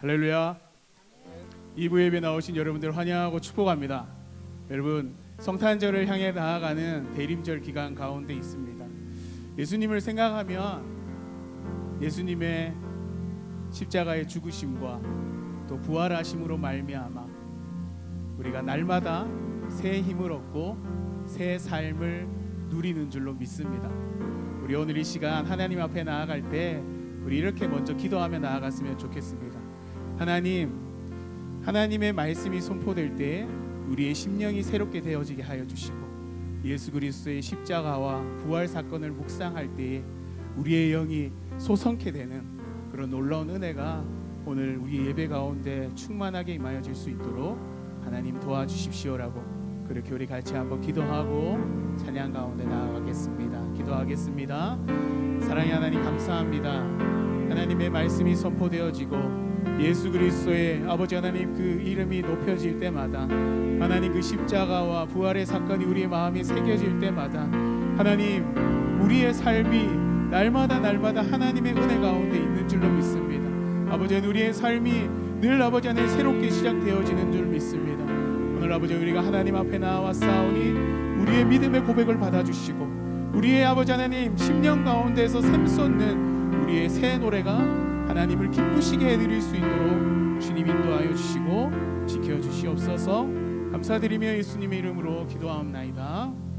할렐루야. 이부 예배 나오신 여러분들 환영하고 축복합니다. 여러분 성탄절을 향해 나아가는 대림절 기간 가운데 있습니다. 예수님을 생각하면 예수님의 십자가의 죽으심과 또 부활하심으로 말미암아 우리가 날마다 새 힘을 얻고 새 삶을 누리는 줄로 믿습니다. 우리 오늘 이 시간 하나님 앞에 나아갈 때 우리 이렇게 먼저 기도하며 나아갔으면 좋겠습니다. 하나님, 하나님의 말씀이 선포될 때 우리의 심령이 새롭게 되어지게 하여 주시고 예수 그리스도의 십자가와 부활 사건을 묵상할 때에 우리의 영이 소성케 되는 그런 놀라운 은혜가 오늘 우리 예배 가운데 충만하게 임하여 질 수 있도록 하나님 도와주십시오라고 그렇게 우리 같이 한번 기도하고 찬양 가운데 나아가겠습니다. 기도하겠습니다. 사랑의 하나님 감사합니다. 하나님의 말씀이 선포되어지고 예수 그리스도의 아버지 하나님 그 이름이 높여질 때마다 하나님 그 십자가와 부활의 사건이 우리의 마음에 새겨질 때마다 하나님 우리의 삶이 날마다 날마다 하나님의 은혜 가운데 있는 줄로 믿습니다. 아버지 우리의 삶이 늘 아버지 안에 새롭게 시작되어지는 줄 믿습니다. 오늘 아버지 우리가 하나님 앞에 나와 싸우니 우리의 믿음의 고백을 받아주시고 우리의 아버지 하나님 심령 가운데서 샘솟는 우리의 새 노래가 하나님을 기쁘시게 해드릴 수 있도록 주님 인도하여 주시고 지켜 주시옵소서. 감사드리며 예수님의 이름으로 기도하옵나이다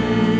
다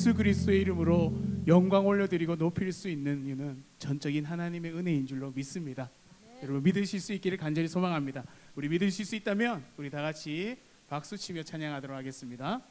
예수 그리스도의 이름으로 영광 올려드리고 높일 수 있는 이유는 전적인 하나님의 은혜인 줄로 믿습니다. 여러분 믿으실 수 있기를 간절히 소망합니다. 우리 믿으실 수 있다면 우리 다 같이 박수 치며 찬양하도록 하겠습니다.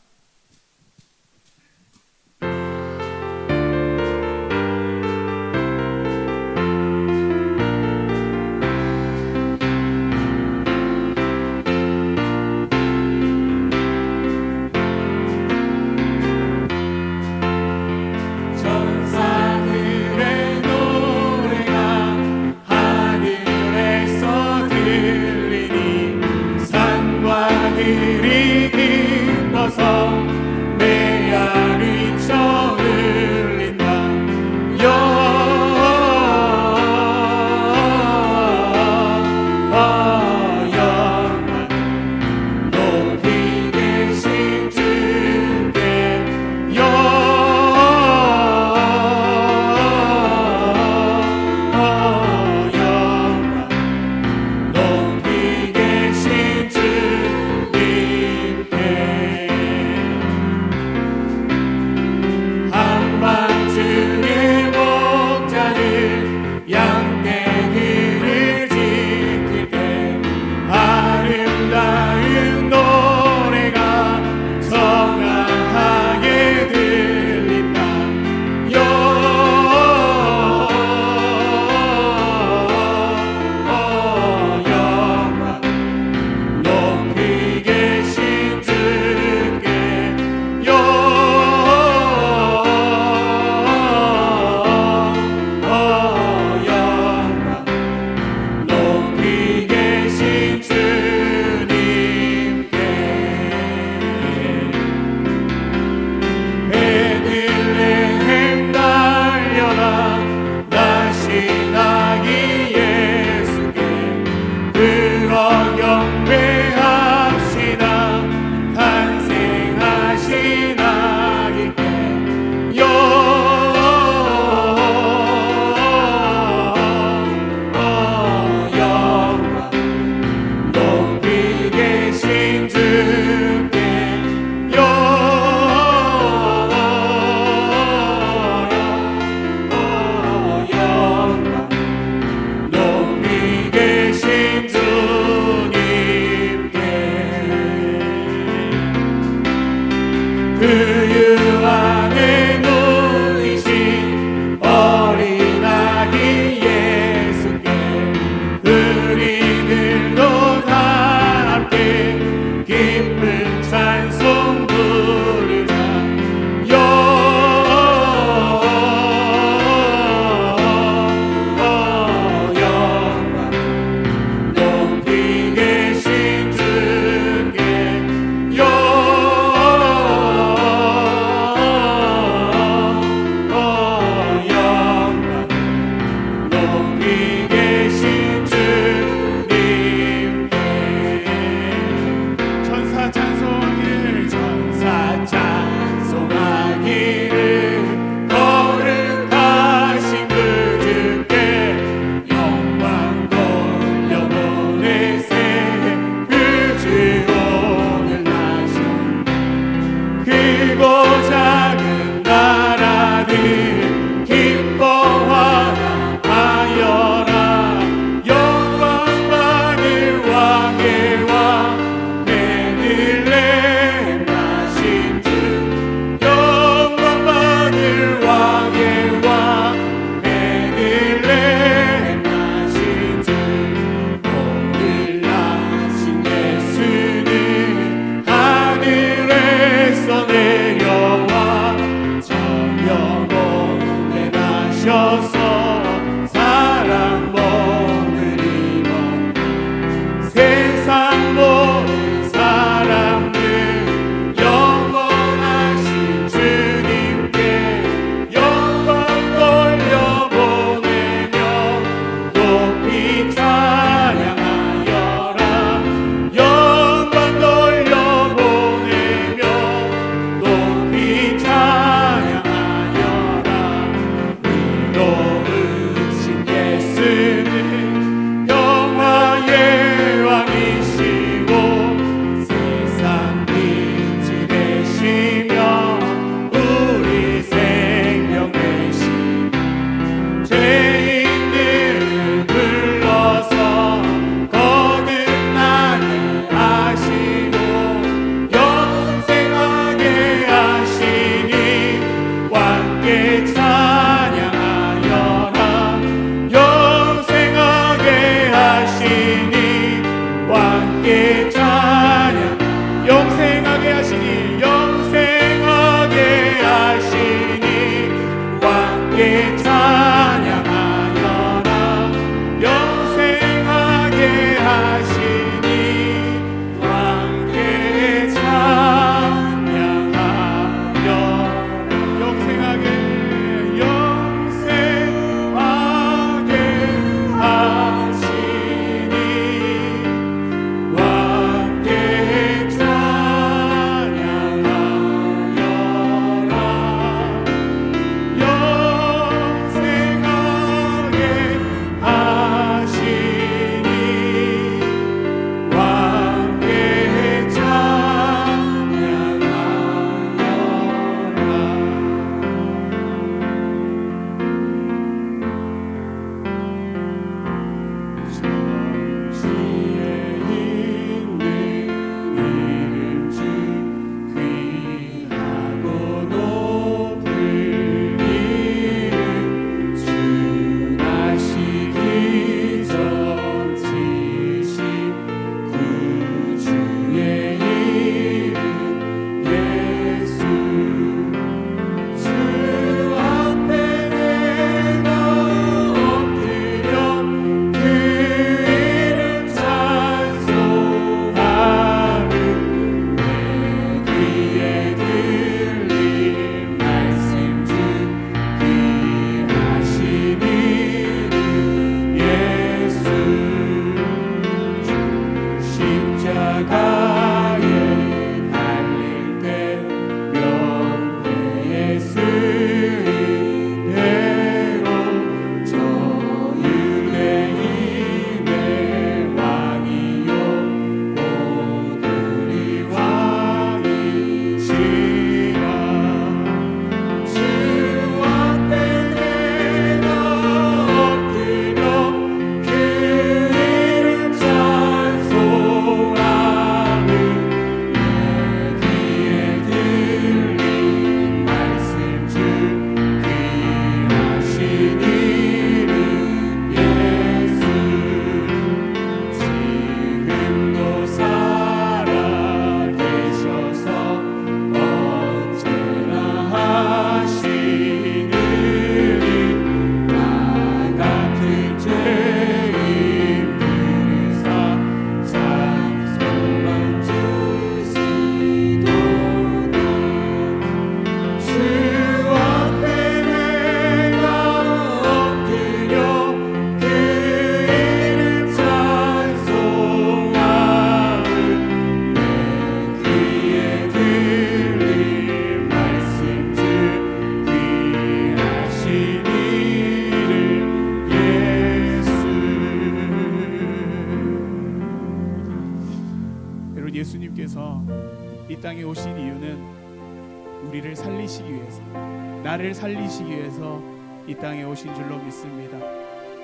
오신 줄로 믿습니다.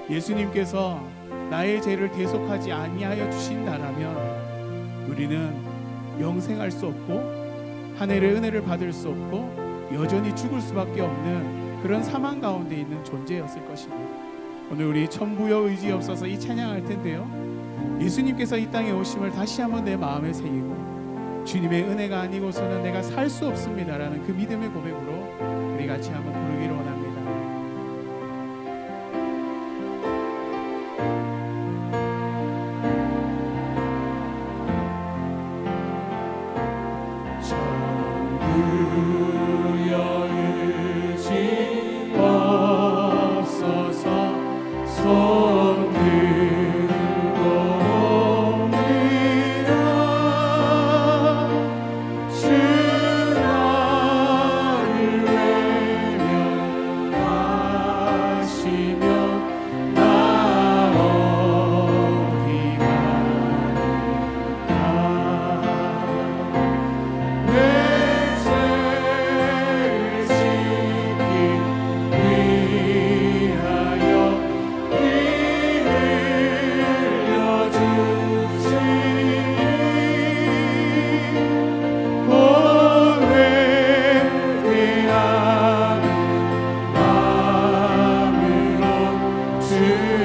예수님께서 나의 죄를 대속하지 아니하여 주신다라면 우리는 영생할 수 없고 하늘의 은혜를 받을 수 없고 여전히 죽을 수밖에 없는 그런 사망 가운데 있는 존재였을 것입니다. 오늘 우리 천부여 의지 없어서 이 찬양할 텐데요. 예수님께서 이 땅에 오심을 다시 한번 내 마음에 새기고 주님의 은혜가 아니고서는 내가 살 수 없습니다라는 그 믿음의 고백으로 우리 같이 한번 부르기를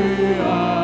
앞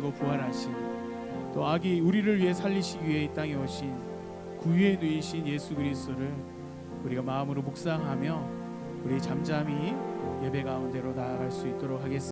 달리시고 부활하신 또 악이 우리를 위해 살리시기 위해 이 땅에 오신 구유에 누이신 예수 그리스도를 우리가 마음으로 묵상하며 우리 잠잠히 예배 가운데로 나아갈 수 있도록 하겠습니다.